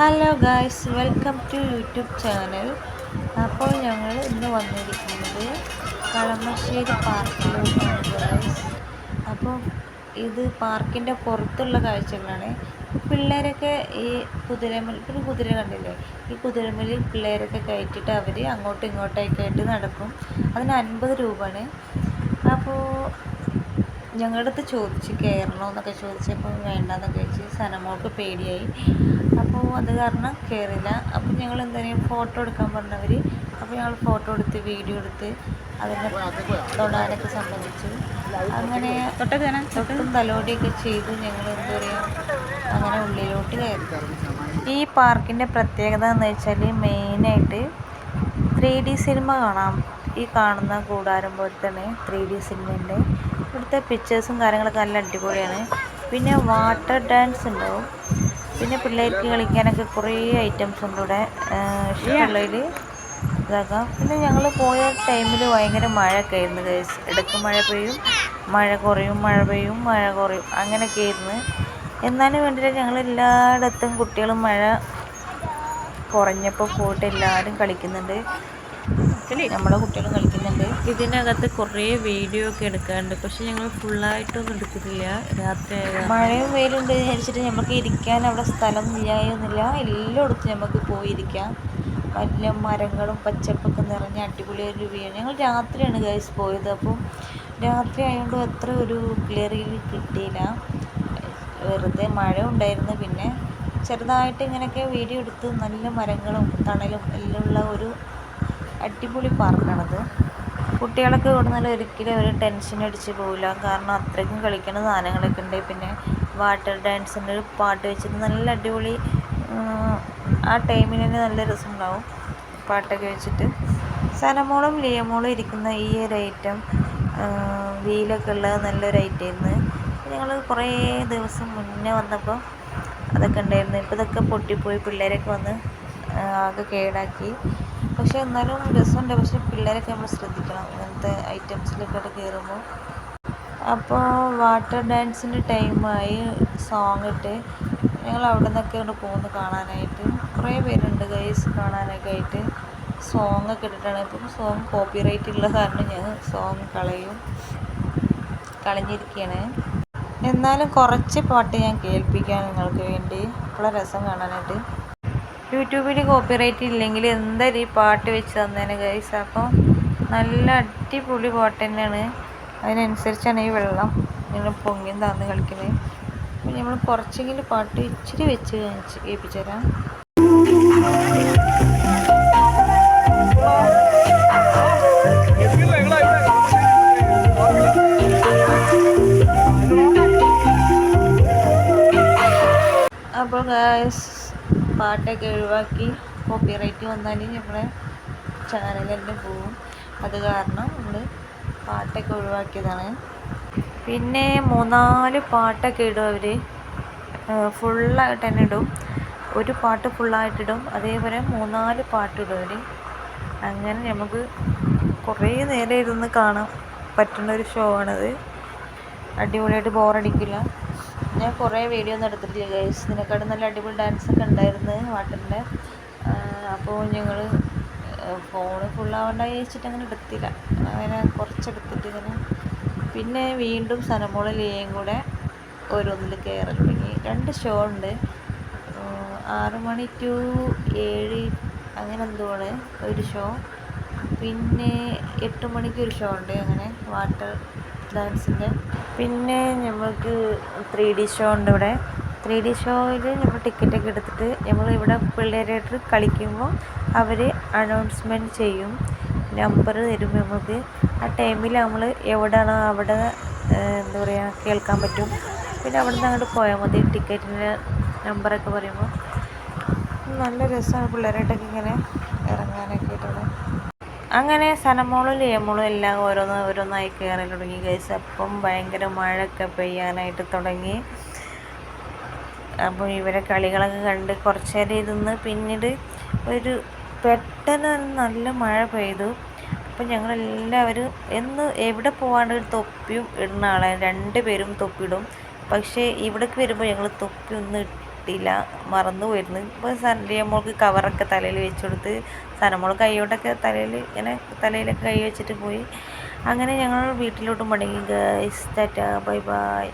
Hello guys welcome to YouTube channel അപ്പോൾ ഞങ്ങൾ ഇന്ന് വന്നിരിക്കുന്നത് കളമശ്ശേരി പാർക്കിലോട്ടാണ് ഗായ്സ് അപ്പോൾ ഇത് പാർക്കിന്റെ പുറത്തുള്ള കാഴ്ചകളാണ്. പിള്ളേരൊക്കെ ഈ കുതിരമൽ പിന്നെ കുതിര കണ്ടില്ലേ? ഈ കുതിരമലിൽ പിള്ളേരൊക്കെ കയറ്റിയിട്ട് അവർ അങ്ങോട്ടും ഇങ്ങോട്ടൊക്കെ ആയിട്ട് നടക്കും. അതിന് അൻപത് രൂപയാണ്. അപ്പോൾ ഞങ്ങളുടെ അടുത്ത് ചോദിച്ച് കയറണോ എന്നൊക്കെ ചോദിച്ചപ്പോൾ വേണ്ടെന്നൊക്കെ വെച്ച് സനമോൾക്ക് പേടിയായി. അപ്പോൾ അത് കാരണം കയറില്ല. അപ്പോൾ ഞങ്ങൾ എന്തായാലും ഫോട്ടോ എടുക്കാൻ പറഞ്ഞവർ അപ്പോൾ ഞങ്ങൾ ഫോട്ടോ എടുത്ത് വീഡിയോ എടുത്ത് അതിനെ തൊടാനൊക്കെ സംബന്ധിച്ചു അങ്ങനെ തൊട്ടും തലോടിയൊക്കെ ചെയ്തു. ഞങ്ങൾ എന്താ പറയുക അങ്ങനെ ഉള്ളിലോട്ട് കയറി. ഈ പാർക്കിന്റെ പ്രത്യേകത എന്ന് വെച്ചാൽ മെയിനായിട്ട് ത്രീ ഡി സിനിമ കാണാം. ഈ കാണുന്ന കൂടാരം പോലെ തന്നെ ത്രീ ഡി സിനിമേന്റെ ഇവിടുത്തെ പിക്ചേഴ്സും കാര്യങ്ങളൊക്കെ നല്ല അടിപൊളിയാണ്. പിന്നെ വാട്ടർ ഡാൻസ് ഉണ്ടാവും. പിന്നെ പിള്ളേർക്ക് കളിക്കാനൊക്കെ കുറേ ഐറ്റംസ് ഉണ്ട് ഇവിടെ. ഇഷ്ടമുള്ളതിൽ ഇതാക്കാം. പിന്നെ ഞങ്ങൾ പോയ ടൈമിൽ ഭയങ്കര മഴയൊക്കെ ആയിരുന്നു ഗൈസ് ഇടയ്ക്ക് മഴ പെയ്യും. മഴ കുറയും മഴ പെയ്യും മഴ കുറയും. അങ്ങനെയൊക്കെ ആയിരുന്നു. എന്നാലും വേണ്ടിയിട്ട് ഞങ്ങൾ എല്ലായിടത്തും കുട്ടികളും മഴ കുറഞ്ഞപ്പോൾ പോയിട്ട് എല്ലാവരും കളിക്കുന്നുണ്ട്. നമ്മുടെ കുട്ടികളും കളിക്കുന്നുണ്ട്. ഇതിനകത്ത് കുറേ വീഡിയോ ഒക്കെ എടുക്കാറുണ്ട്. പക്ഷെ ഞങ്ങൾ ഫുള്ളായിട്ടൊന്നും എടുക്കുന്നില്ല രാത്രി മഴയും വെയിലുണ്ട് വിചാരിച്ചിട്ട് നമുക്ക് ഇരിക്കാൻ അവിടെ സ്ഥലം എല്ലാം എല്ലായിടത്തും നമുക്ക് പോയിരിക്കാം. വലിയ മരങ്ങളും പച്ചപ്പൊക്കെ നിറഞ്ഞ അടിപൊളി ഒരു വ്യൂ ഞങ്ങൾ രാത്രിയാണ് ഗൈസ് പോയത്. അപ്പം രാത്രി ആയതുകൊണ്ട് അത്ര ഒരു ക്ലിയറിൽ കിട്ടിയില്ല. വെറുതെ മഴ ഉണ്ടായിരുന്നു. പിന്നെ ചെറുതായിട്ട് ഇങ്ങനെയൊക്കെ വീഡിയോ എടുത്ത് നല്ല മരങ്ങളും തണലും എല്ലാം ഉള്ള ഒരു അടിപൊളി പാർക്കാണത്. കുട്ടികളൊക്കെ കൂടുന്നാൽ ഒരിക്കലും ഒരു ടെൻഷൻ അടിച്ച് പോവില്ല. കാരണം അത്രയ്ക്കും കളിക്കുന്ന സാധനങ്ങളൊക്കെ ഉണ്ട്. പിന്നെ വാട്ടർ ഡാൻസിന്റെ ഒരു പാട്ട് വെച്ചിട്ട് നല്ല അടിപൊളി ആ ടൈമിൽ തന്നെ നല്ല രസമുണ്ടാവും. പാട്ടൊക്കെ വെച്ചിട്ട്. സനമോളും ലിയമോളും ഇരിക്കുന്ന ഈ ഒരു ഐറ്റം വീലൊക്കെ ഉള്ള നല്ലൊരു ഐറ്റമായിരുന്നു ഞങ്ങൾ കുറേ ദിവസം മുന്നേ വന്നപ്പോൾ അതൊക്കെ ഉണ്ടായിരുന്നു. ഇപ്പോൾ ഇതൊക്കെ പൊട്ടിപ്പോയി. പിള്ളേരൊക്കെ വന്ന് ആകെ കേടാക്കി. പക്ഷേ എന്നാലും രസമുണ്ട്. പക്ഷേ പിള്ളേരൊക്കെ നമ്മൾ ശ്രദ്ധിക്കണം അങ്ങനത്തെ ഐറ്റംസിലൊക്കെ കയറുമ്പോൾ അപ്പോൾ വാട്ടർ ഡാൻസിന്റെ ടൈമായി സോങ് ഇട്ട് ഞങ്ങൾ അവിടെ നിന്നൊക്കെ കൊണ്ട് പോകുന്നു കാണാനായിട്ട്. കുറേ പേരുണ്ട് ഗൈസ് കാണാനൊക്കെ ആയിട്ട്. സോങ് ഒക്കെ ഇട്ടിട്ടാണ്. ഇപ്പം സോങ് കോപ്പി റൈറ്റ് ഉള്ള കാരണം ഞാൻ സോങ് കളയും കളഞ്ഞിരിക്കുകയാണ് എന്നാലും കുറച്ച് പാട്ട് ഞാൻ കേൾപ്പിക്കാം നിങ്ങൾക്ക് വേണ്ടി. ഉള്ള രസം കാണാനായിട്ട്. യൂട്യൂബിൽ കോപ്പി റൈറ്റ് ഇല്ലെങ്കിൽ എന്തായാലും ഈ പാട്ട് വെച്ച് തന്നേനെ ഗൈസ് അപ്പോൾ നല്ല അടിപൊളി പാട്ട് തന്നെയാണ്. അതിനനുസരിച്ചാണ് ഈ വെള്ളം ഇങ്ങനെ പൊങ്ങി തന്ന് കളിക്കുന്നത് അപ്പോൾ നമ്മൾ കുറച്ചെങ്കിലും പാട്ട് ഇച്ചിരി വെച്ച് കേൾപ്പിച്ചു തരാം അപ്പോൾ ഗായ്സ് പാട്ടൊക്കെ ഒഴിവാക്കി കോപ്പിറൈറ്റ് വന്നാൽ നമ്മളെ ചാനൽ തന്നെ പോവും. അത് കാരണം നമ്മൾ പാട്ടൊക്കെ ഒഴിവാക്കിയതാണ്. പിന്നെ മൂന്നാൽ പാട്ടൊക്കെ ഇടും അവർ ഫുള്ളായിട്ട് തന്നെ ഇടും. ഒരു പാട്ട് ഫുള്ളായിട്ടിടും അതേപോലെ മൂന്നാൽ പാട്ടിടും അവർ അങ്ങനെ നമുക്ക് കുറേ നേരം ഇരുന്ന് കാണാൻ പറ്റുന്ന ഒരു ഷോ ആണത്. അടിപൊളിയായിട്ട് ബോറടിക്കില്ല ഞാൻ കുറേ വീഡിയോ ഒന്നും എടുത്തിട്ടില്ല ഗൈസ് ഇതിനെക്കാട്ടും നല്ല അടിപൊളി ഡാൻസൊക്കെ ഉണ്ടായിരുന്നു വാട്ടറിന്റെ അപ്പോൾ ഞങ്ങൾ ഫോണ് ഫുള്ളാവണ്ടായി വെച്ചിട്ട് അങ്ങനെ എടുത്തില്ല. അങ്ങനെ കുറച്ചെടുത്തിട്ട് ഇങ്ങനെ. പിന്നെ വീണ്ടും സനമോളും ലിയയും കൂടെ ഓരോന്നിൽ കയറി തുടങ്ങി. രണ്ട് ഷോ ഉണ്ട്. ആറ് മണി ടു ഏഴ് അങ്ങനെ എന്തോ ആണ് ഒരു ഷോ പിന്നെ എട്ട് മണിക്ക് ഒരു ഷോ ഉണ്ട്. അങ്ങനെ വാട്ടർ ഡാൻസിന്റെ. പിന്നെ നമുക്ക് ത്രീ ഡി ഷോ ഉണ്ട് ഇവിടെ. ത്രീ ഡി ഷോയിൽ നമ്മൾ ടിക്കറ്റൊക്കെ എടുത്തിട്ട് നമ്മൾ ഇവിടെ പിള്ളേരായിട്ട് കളിക്കുമ്പോൾ അവർ അനൗൺസ്മെന്റ് ചെയ്യും. നമ്പർ തരും നമുക്ക് ആ ടൈമിൽ നമ്മൾ എവിടെയാണോ അവിടെ എന്താ പറയുക കേൾക്കാൻ പറ്റും. പിന്നെ അവിടെ നിന്ന് അങ്ങോട്ട് പോയാൽ മതി. ടിക്കറ്റിന്റെ നമ്പറൊക്കെ പറയുമ്പോൾ നല്ല രസമാണ് പിള്ളേരായിട്ടൊക്കെ ഇങ്ങനെ ഇറങ്ങാനൊക്കെ ആയിട്ടുള്ള അങ്ങനെ സനമോളും ലിയമോളും എല്ലാം ഓരോന്ന് ഓരോന്നായി കയറി തുടങ്ങി ഗൈസ് അപ്പം ഭയങ്കര മഴയൊക്കെ പെയ്യാനായിട്ട് തുടങ്ങി. അപ്പോൾ ഇവരെ കളികളൊക്കെ കണ്ട് കുറച്ച് നേരം ഇരുന്ന് പിന്നീട് ഒരു പെട്ടെന്ന് നല്ല മഴ പെയ്തു. അപ്പോൾ ഞങ്ങളെല്ലാവരും എന്ന് എവിടെ പോകാണ്ട് ഒരു തൊപ്പിയും ഇടുന്ന ആളാണ് രണ്ട് പേരും തൊപ്പിയിടും. പക്ഷേ ഇവിടേക്ക് വരുമ്പോൾ ഞങ്ങൾ തൊപ്പി ഒന്നും ഇട്ടില്ല മറന്നു പോയിരുന്നു. ഇപ്പോൾ സന്ധ്യമോൾക്ക് കവറൊക്കെ തലയിൽ വെച്ച് കൊടുത്ത് സനമോൾ കൈയോട്ടൊക്കെ തലയിൽ ഇങ്ങനെ തലയിലൊക്കെ കൈ വെച്ചിട്ട് പോയി. അങ്ങനെ ഞങ്ങൾ വീട്ടിലോട്ട് മടങ്ങി. Guys tata bye bye.